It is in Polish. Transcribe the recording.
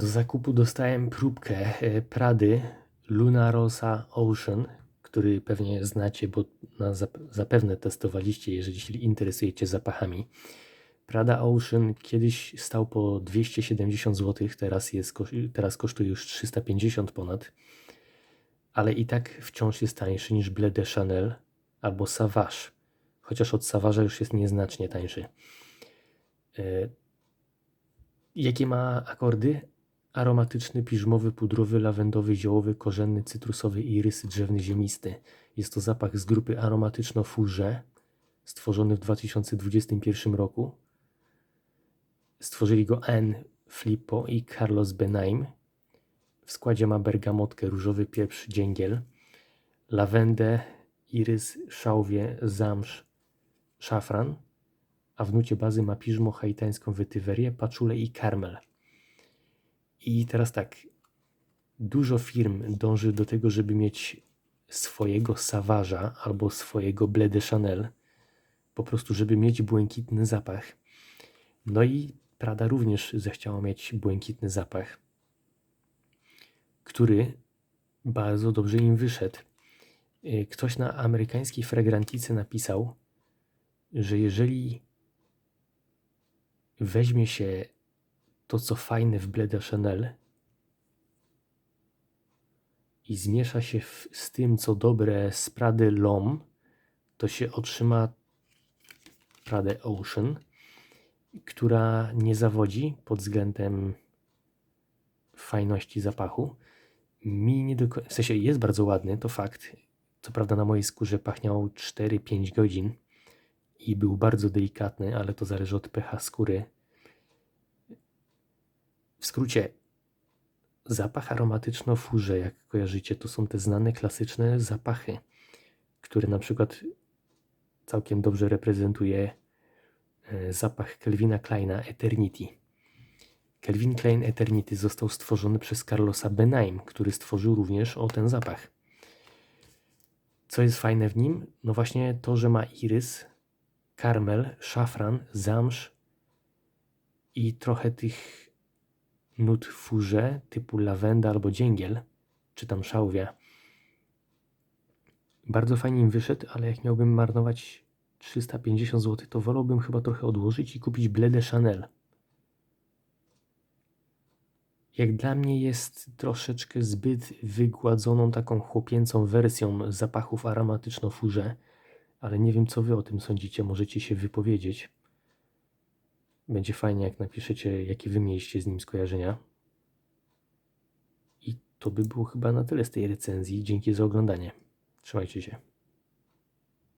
Do zakupu dostałem próbkę e, Prady Luna Rosa Ocean, który pewnie znacie, bo zapewne testowaliście, jeżeli się interesujecie zapachami. Prada Ocean kiedyś stał po 270 zł, teraz, jest, teraz kosztuje już 350 ponad, ale i tak wciąż jest tańszy niż Bleu de Chanel albo Savage, chociaż od Savage'a już jest nieznacznie tańszy. E, Jakie ma akordy? Aromatyczny, piżmowy, pudrowy, lawendowy, ziołowy, korzenny, cytrusowy, irys, drzewny, ziemisty. Jest to zapach z grupy Aromatyczno Fourze, stworzony w 2021 roku. Stworzyli go Anne Flippo i Carlos Benaim. W składzie ma bergamotkę, różowy pieprz, dzięgiel, lawendę, irys, szałwię, zamrz, szafran, a w nucie bazy ma piżmo, haitańską wytywerię, paczulę i karmel. I teraz tak, dużo firm dąży do tego, żeby mieć swojego Savage'a albo swojego Bleu de Chanel, po prostu żeby mieć błękitny zapach. No i Prada również zechciała mieć błękitny zapach, który bardzo dobrze im wyszedł. Y, Ktoś na amerykańskiej fragrantice napisał, że jeżeli weźmie się to, co fajne w Bleu de Chanel i zmiesza się w, z tym, co dobre z Prady L'Homme, to się otrzyma Pradę Ocean, która nie zawodzi pod względem fajności zapachu. Mi nie do w sensie jest bardzo ładny, to fakt. Co prawda na mojej skórze pachniał 4-5 godzin i był bardzo delikatny, ale to zależy od pH skóry. W skrócie, zapach aromatyczno-furze, jak kojarzycie, to są te znane klasyczne zapachy, które na przykład całkiem dobrze reprezentuje e, zapach Kelvina Kleina Eternity. Kelvin Klein Eternity został stworzony przez Carlosa Benaim, który stworzył również o ten zapach. Co jest fajne w nim? No właśnie to, że ma irys, karmel, szafran, zamrz i trochę tych nut furze typu lawenda albo dzięgiel, czy tam szałwia. Bardzo fajnie im wyszedł, ale jak miałbym marnować 350 zł, to wolałbym chyba trochę odłożyć i kupić Bleu de Chanel. Jak dla mnie jest troszeczkę zbyt wygładzoną taką chłopięcą wersją zapachów aromatyczno-furze, ale nie wiem co wy o tym sądzicie, możecie się wypowiedzieć. Będzie fajnie jak napiszecie jakie wy mieliście z nim skojarzenia. I to by było chyba na tyle z tej recenzji. Dzięki za oglądanie. Trzymajcie się.